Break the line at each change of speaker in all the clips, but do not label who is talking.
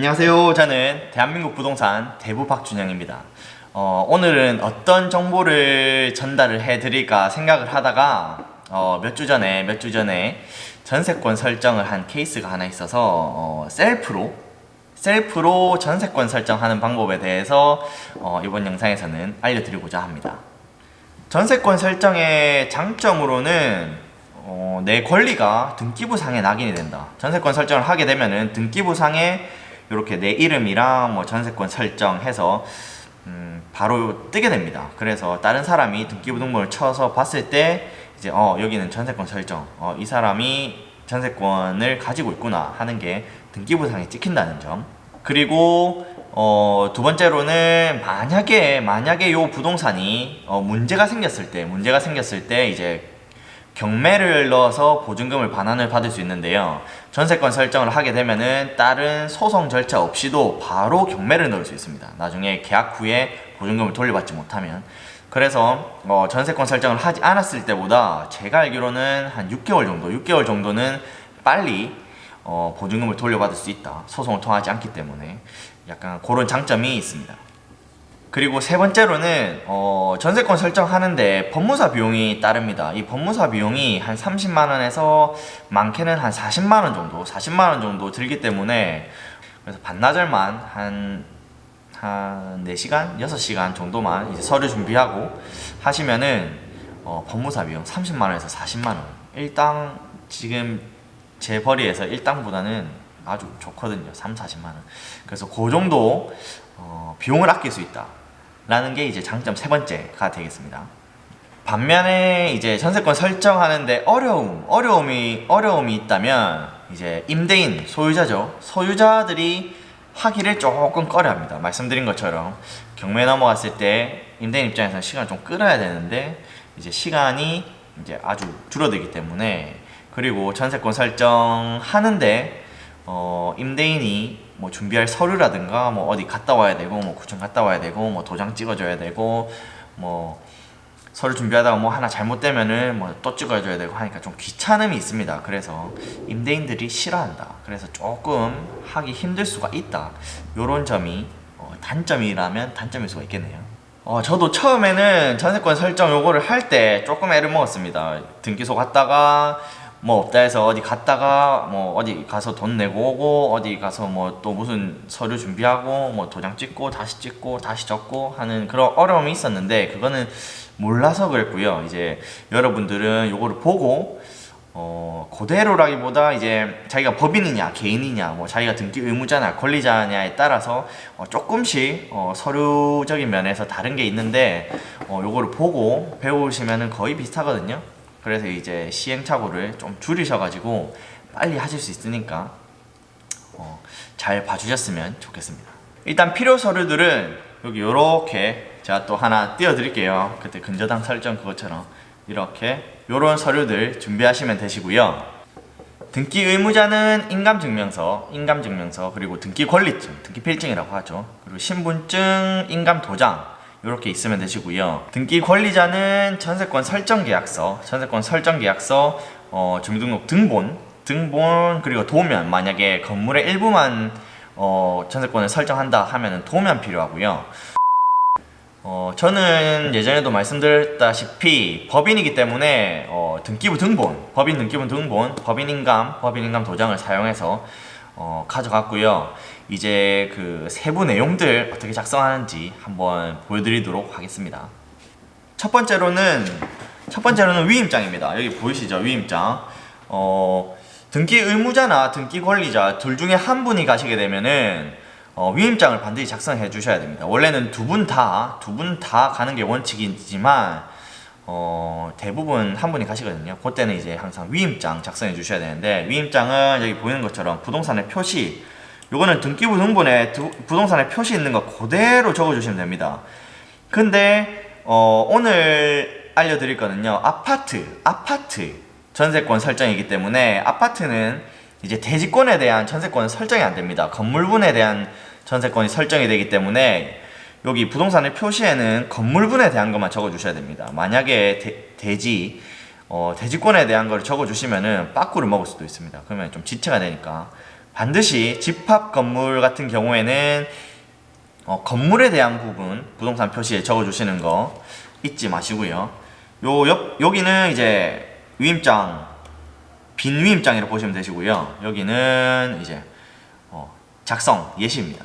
안녕하세요. 저는 대한민국 부동산 대부 박준영입니다. 어, 오늘은 어떤 정보를 전달을 해드릴까 생각을 하다가 어, 몇 주 전에 몇 주 전에 전세권 설정을 한 케이스가 하나 있어서 어, 셀프로 셀프로 전세권 설정하는 방법에 대해서 어, 이번 영상에서는 알려드리고자 합니다. 전세권 설정의 장점으로는 어, 내 권리가 등기부상에 낙인이 된다. 전세권 설정을 하게 되면은 등기부상에 이렇게 내 이름이랑 뭐 전세권 설정해서 음, 바로 뜨게 됩니다. 그래서 다른 사람이 등기부 등본을 쳐서 봤을 때 이제 어 여기는 전세권 설정, 어, 이 사람이 전세권을 가지고 있구나 하는 게 등기부상에 찍힌다는 점. 그리고 어, 두 번째로는 만약에 만약에 요 부동산이 어, 문제가 생겼을 때 문제가 생겼을 때 이제 경매를 넣어서 보증금을 반환을 받을 수 있는데요. 전세권 설정을 하게 되면은 다른 소송 절차 없이도 바로 경매를 넣을 수 있습니다. 나중에 계약 후에 보증금을 돌려받지 못하면. 그래서 어, 전세권 설정을 하지 않았을 때보다 제가 알기로는 한 6개월 정도, 6개월 정도는 빨리 어, 보증금을 돌려받을 수 있다. 소송을 통하지 않기 때문에 약간 그런 장점이 있습니다. 그리고 세 번째로는 어, 전세권 설정하는데 법무사 비용이 따릅니다. 이 법무사 비용이 한 30만 원에서 많게는 한 40만 원 정도, 40만 원 정도 들기 때문에 그래서 반나절만 한, 한 4시간, 6시간 정도만 이제 서류 준비하고 하시면은 어, 법무사 비용 30만 원에서 40만 원. 일당 지금 제 벌이에서 일당보다는 아주 좋거든요. 3, 40만 원. 그래서 그 정도 어, 비용을 아낄 수 있다. 라는 게 이제 장점 세 번째가 되겠습니다. 반면에 이제 전세권 설정하는데 어려움, 어려움이 어려움이 있다면 이제 임대인, 소유자죠. 소유자들이 하기를 조금 꺼려합니다. 말씀드린 것처럼 경매 넘어갔을 때 임대인 입장에서는 시간을 좀 끌어야 되는데 이제 시간이 이제 아주 줄어들기 때문에 그리고 전세권 설정하는데 어, 임대인이 뭐 준비할 서류라든가 뭐 어디 갔다 와야 되고 뭐 구청 갔다 와야 되고 뭐 도장 찍어줘야 되고 뭐 서류 준비하다가 뭐 하나 잘못되면은 뭐 또 찍어줘야 되고 하니까 좀 귀찮음이 있습니다. 그래서 임대인들이 싫어한다. 그래서 조금 하기 힘들 수가 있다. 요런 점이 어, 단점이라면 단점일 수가 있겠네요. 어, 저도 처음에는 전세권 설정 요거를 할 때 조금 애를 먹었습니다. 등기소 갔다가 뭐 없다 해서 어디 갔다가 뭐 어디 가서 돈 내고 오고 어디 가서 뭐 또 무슨 서류 준비하고 뭐 도장 찍고 다시 찍고 다시 적고 하는 그런 어려움이 있었는데 그거는 몰라서 그랬고요. 이제 여러분들은 요거를 보고 어 그대로라기보다 이제 자기가 법인이냐 개인이냐 뭐 자기가 등기 의무자냐 권리자냐에 따라서 어 조금씩 어 서류적인 면에서 다른 게 있는데 어 요거를 보고 배우시면은 거의 비슷하거든요. 그래서 이제 시행착오를 좀 줄이셔가지고 빨리 하실 수 있으니까 어, 잘 봐주셨으면 좋겠습니다. 일단 필요 서류들은 여기 이렇게 제가 또 하나 띄워드릴게요. 그때 근저당 설정 그것처럼 이렇게 이런 서류들 준비하시면 되시고요. 등기 의무자는 인감증명서, 인감증명서 그리고 등기 권리증, 등기 필증이라고 하죠. 그리고 신분증, 인감 도장 이렇게 있으면 되시고요. 등기 권리자는 전세권 설정 계약서, 전세권 설정 계약서, 어, 주민등록 등본, 등본 그리고 도면 만약에 건물의 일부만 어, 전세권을 설정한다 하면은 도면 필요하고요. 어, 저는 예전에도 말씀드렸다시피 법인이기 때문에 어, 등기부 등본, 법인 등기부 등본, 법인 인감, 법인 인감 도장을 사용해서 어, 가져갔고요. 이제 그 세부 내용들 어떻게 작성하는지 한번 보여드리도록 하겠습니다. 첫 번째로는 첫 번째로는 위임장입니다. 여기 보이시죠? 위임장. 어, 등기 의무자나 등기 권리자 둘 중에 한 분이 가시게 되면은 어, 위임장을 반드시 작성해 주셔야 됩니다. 원래는 두 분 다, 두 분 다 가는 게 원칙이지만, 어, 대부분 한 분이 가시거든요. 그때는 이제 항상 위임장 작성해 주셔야 되는데, 위임장은 여기 보이는 것처럼 부동산의 표시, 요거는 등기부 등본에 두- 부동산의 표시 있는 거 그대로 적어 주시면 됩니다. 근데, 어, 오늘 알려드릴 거는요, 아파트, 아파트 전세권 설정이기 때문에, 아파트는 이제 대지권에 대한 전세권은 설정이 안 됩니다. 건물분에 대한 전세권이 설정이 되기 때문에 여기 부동산의 표시에는 건물분에 대한 것만 적어 주셔야 됩니다. 만약에 대, 대지 어, 대지권에 대한 걸 적어 주시면은 빠꾸를 먹을 수도 있습니다. 그러면 좀 지체가 되니까 반드시 집합 건물 같은 경우에는 어, 건물에 대한 부분 부동산 표시에 적어 주시는 거 잊지 마시고요. 요 옆, 여기는 이제 위임장 빈 위임장이라고 보시면 되시고요. 여기는 이제 어, 작성 예시입니다.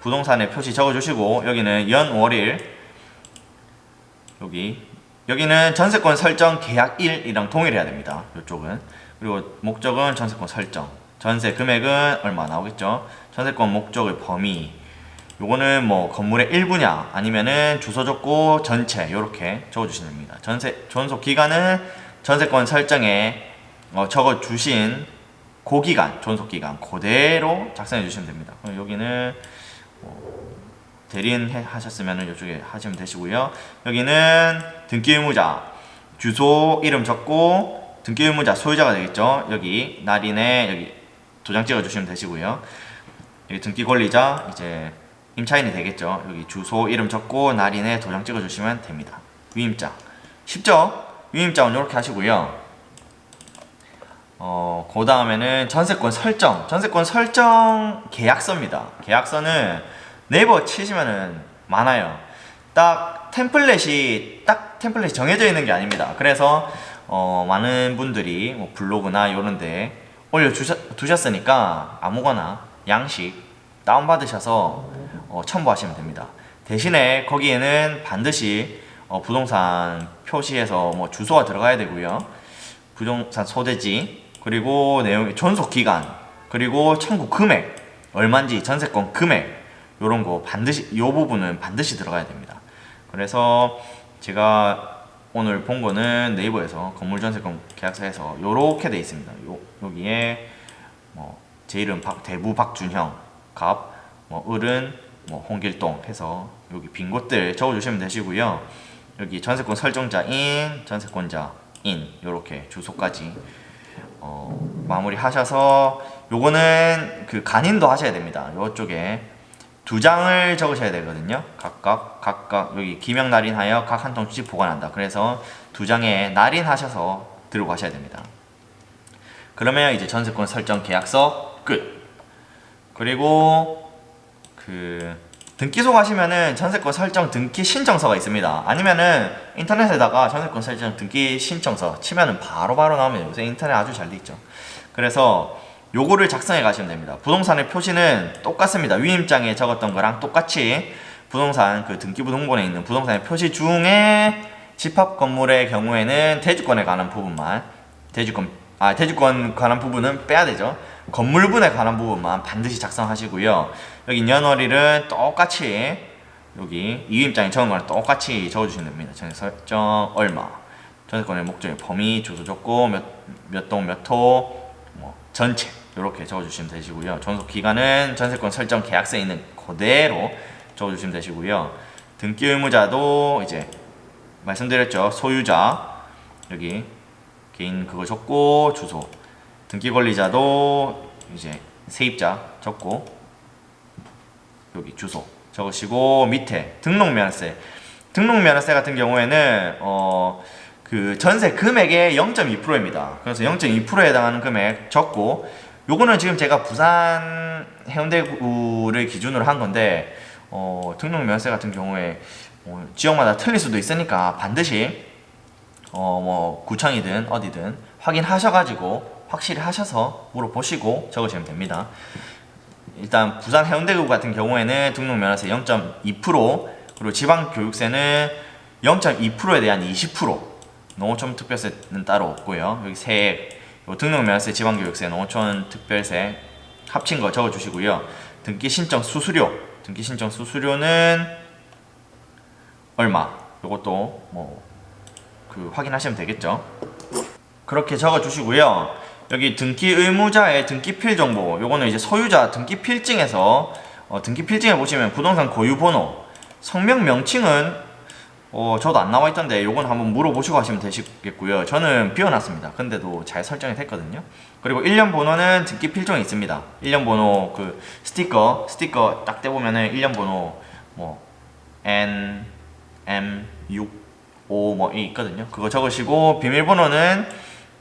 부동산에 표시 적어 주시고 여기는 연월일 여기 여기는 전세권 설정 계약일이랑 동일해야 됩니다. 이쪽은 그리고 목적은 전세권 설정 전세 금액은 얼마 나오겠죠? 전세권 목적의 범위 요거는 뭐 건물의 일부냐 아니면은 주소 적고 전체 요렇게 적어 주시면 됩니다. 전세 존속 기간은 전세권 설정에 어, 적어 주신 그 기간 존속 기간 그대로 작성해 주시면 됩니다. 여기는 뭐 대리인 해- 하셨으면은 이쪽에 하시면 되시고요. 여기는 등기 의무자 주소 이름 적고 등기 의무자 소유자가 되겠죠. 여기 날인에 여기 도장 찍어 주시면 되시고요. 여기 등기 권리자 이제 임차인이 되겠죠. 여기 주소 이름 적고 날인에 도장 찍어 주시면 됩니다. 위임장 쉽죠? 위임장은 이렇게 하시고요. 어, 그 다음에는 전세권 설정. 전세권 설정 계약서입니다. 계약서는 네이버 치시면은 많아요. 딱 템플릿이 딱 템플릿이 정해져 있는 게 아닙니다. 그래서 어, 많은 분들이 뭐 블로그나 이런데 올려 두셨으니까 아무거나 양식 다운 받으셔서 어, 첨부하시면 됩니다. 대신에 거기에는 반드시 어, 부동산 표시에서 뭐 주소가 들어가야 되고요. 부동산 소재지 그리고 내용 존속 기간 그리고 청구 금액 얼마인지 전세권 금액 요런 거 반드시 요 부분은 반드시 들어가야 됩니다. 그래서 제가 오늘 본 거는 네이버에서 건물 전세권 계약서에서 요렇게 돼 있습니다. 요 여기에 뭐 제 이름 박, 대부 박준형 갑, 뭐 을은 뭐 홍길동 해서 여기 빈 곳들 적어주시면 되시고요. 여기 전세권 설정자인, 전세권자인 요렇게 주소까지 어, 마무리 하셔서 요거는 그 간인도 하셔야 됩니다. 요쪽에 두 장을 적으셔야 되거든요. 각각 각각 여기 기명 날인하여 각 한 통씩 보관한다. 그래서 두 장에 날인하셔서 들고 가셔야 됩니다. 그러면 이제 전세권 설정 계약서 끝. 그리고 그 등기소 가시면은 전세권 설정 등기 신청서가 있습니다. 아니면은 인터넷에다가 전세권 설정 등기 신청서 치면은 바로바로 나오면 요새 인터넷 아주 잘 돼 있죠. 그래서 요거를 작성해 가시면 됩니다. 부동산의 표시는 똑같습니다. 위임장에 적었던 거랑 똑같이 부동산 그 등기부등본에 있는 부동산의 표시 중에 집합 건물의 경우에는 대주권에 관한 부분만 대주권 아 대주권 관한 부분은 빼야 되죠. 건물분에 관한 부분만 반드시 작성하시고요. 여기 연월일은 똑같이 여기 이임장에 적은 거랑 똑같이 적어주시면 됩니다. 전세 설정 얼마 전세권의 목적의 범위 주소 적고 몇몇 동몇호뭐 전체 이렇게 적어주시면 되시고요. 존속 기간은 전세권 설정 계약서에 있는 그대로 적어주시면 되시고요. 등기 의무자도 이제 말씀드렸죠. 소유자 여기 개인 그거 적고 주소 등기 권리자도 이제 세입자 적고 여기 주소 적으시고 밑에 등록 면허세 등록 면허세 같은 경우에는 어 그 전세 금액의 0.2%입니다. 그래서 0.2%에 해당하는 금액 적고 요거는 지금 제가 부산 해운대구를 기준으로 한 건데 어 등록 면허세 같은 경우에 어, 지역마다 틀릴 수도 있으니까 반드시 어 뭐 구청이든 어디든 확인하셔가지고 확실히 하셔서 물어보시고 적으시면 됩니다. 일단 부산 해운대구 같은 경우에는 등록 면허세 0.2% 그리고 지방 교육세는 0.2%에 대한 20% 농어촌 특별세는 따로 없고요. 여기 세액, 요 등록 면허세, 지방 교육세, 농어촌 특별세 합친 거 적어주시고요. 등기 신청 수수료, 등기 신청 수수료는 얼마? 요것도 뭐 그 확인하시면 되겠죠. 그렇게 적어주시고요. 여기 등기 의무자의 등기 필 정보, 요거는 이제 소유자 등기 필증에서 어, 등기 필증에 보시면 부동산 고유 번호, 성명 명칭은 어, 저도 안 나와 있던데 요건 한번 물어보시고 하시면 되시겠고요. 저는 비워놨습니다. 근데도 잘 설정이 됐거든요. 그리고 1년 번호는 등기 필정이 있습니다. 1년 번호 그 스티커 스티커 딱 떼보면은 1년 번호 뭐 N M 6 5 뭐 있거든요. 그거 적으시고 비밀번호는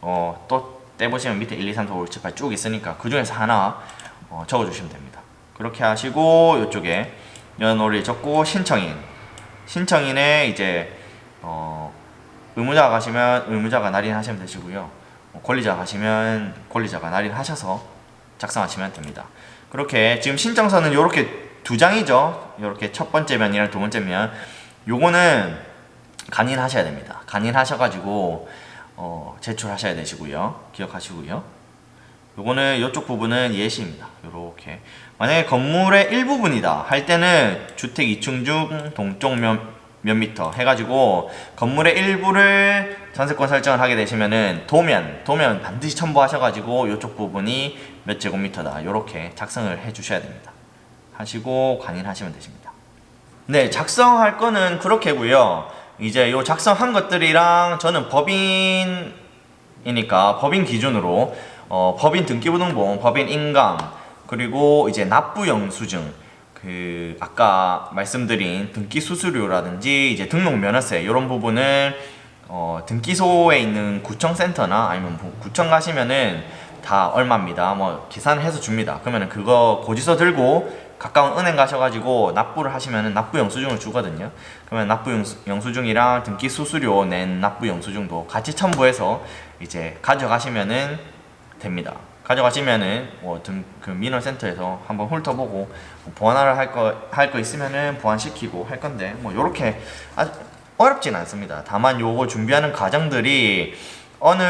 어, 또 떼보시면 밑에 1, 2, 3, 4, 5, 6, 7, 8 쭉 있으니까 그 중에서 하나 어, 적어주시면 됩니다. 그렇게 하시고 이쪽에 연월일 적고 신청인 신청인에 이제 어, 의무자가 가시면 의무자가 날인하시면 되시고요. 어, 권리자 가시면 권리자가 날인하셔서 작성하시면 됩니다. 그렇게 지금 신청서는 이렇게 두 장이죠. 이렇게 첫 번째 면이랑 두 번째 면. 요거는 간인하셔야 됩니다. 간인하셔가지고 어, 제출하셔야 되시고요. 기억하시고요. 요거는 이쪽 부분은 예시입니다. 요렇게 만약에 건물의 일부분이다 할 때는 주택 2층 중 동쪽 몇, 몇 미터 해가지고 건물의 일부를 전세권 설정을 하게 되시면은 도면 도면 반드시 첨부하셔가지고 이쪽 부분이 몇 제곱미터다 요렇게 작성을 해주셔야 됩니다. 하시고 관인하시면 되십니다. 네, 작성할 거는 그렇게고요. 이제 요 작성한 것들이랑 저는 법인이니까 법인 기준으로 어, 법인 등기부등본, 법인 인감, 그리고 이제 납부 영수증, 그 아까 말씀드린 등기 수수료라든지 이제 등록 면허세 이런 부분을 어, 등기소에 있는 구청 센터나 아니면 뭐 구청 가시면은 다 얼마입니다. 뭐 계산을 해서 줍니다. 그러면은 그거 고지서 들고 가까운 은행 가셔가지고 납부를 하시면은 납부 영수증을 주거든요. 그러면 납부 영수, 영수증이랑 등기 수수료 낸 납부 영수증도 같이 첨부해서 이제 가져가시면은 됩니다. 가져가시면은 뭐등그 민원센터에서 한번 훑어보고 뭐 보완을 할거 할 거 있으면은 보완시키고 할 건데 뭐 요렇게 아주 어렵진 않습니다. 다만 요거 준비하는 과정들이 어느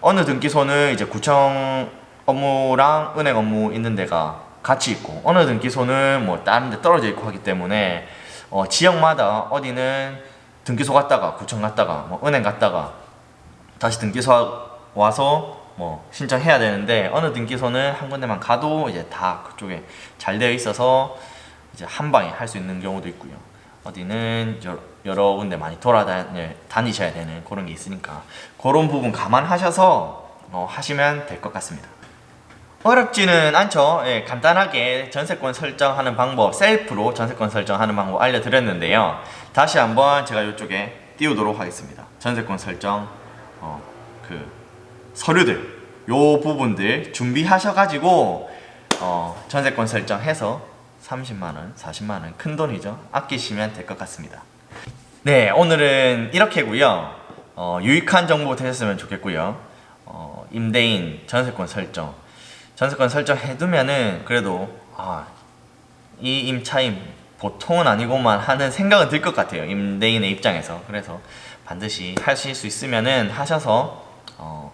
어느 등기소는 이제 구청 업무랑 은행 업무 있는 데가 같이 있고 어느 등기소는 뭐 다른 데 떨어져 있고 하기 때문에 어, 지역마다 어디는 등기소 갔다가 구청 갔다가 뭐 은행 갔다가 다시 등기소 와서 뭐 신청해야 되는데 어느 등기소는 한 군데만 가도 이제 다 그쪽에 잘 되어 있어서 이제 한 방에 할 수 있는 경우도 있고요. 어디는 여러, 여러 군데 많이 돌아다니셔야 되는 그런 게 있으니까 그런 부분 감안하셔서 어, 하시면 될 것 같습니다. 어렵지는 않죠. 예, 간단하게 전세권 설정하는 방법, 셀프로 전세권 설정하는 방법 알려드렸는데요. 다시 한번 제가 이쪽에 띄우도록 하겠습니다. 전세권 설정, 어, 그 서류들, 요 부분들 준비하셔가지고 어, 전세권 설정해서 30만원, 40만원 큰 돈이죠. 아끼시면 될 것 같습니다. 네, 오늘은 이렇게고요. 어, 유익한 정보 되셨으면 좋겠고요. 어, 임대인 전세권 설정, 전세권 설정 해두면은 그래도 아, 이 임차임 보통은 아니고만 하는 생각은 들 것 같아요. 임대인의 입장에서. 그래서 반드시 하실 수 있으면은 하셔서 어,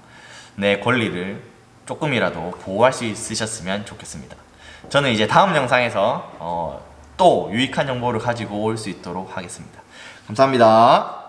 내 권리를 조금이라도 보호할 수 있으셨으면 좋겠습니다. 저는 이제 다음 영상에서 어, 또 유익한 정보를 가지고 올 수 있도록 하겠습니다. 감사합니다.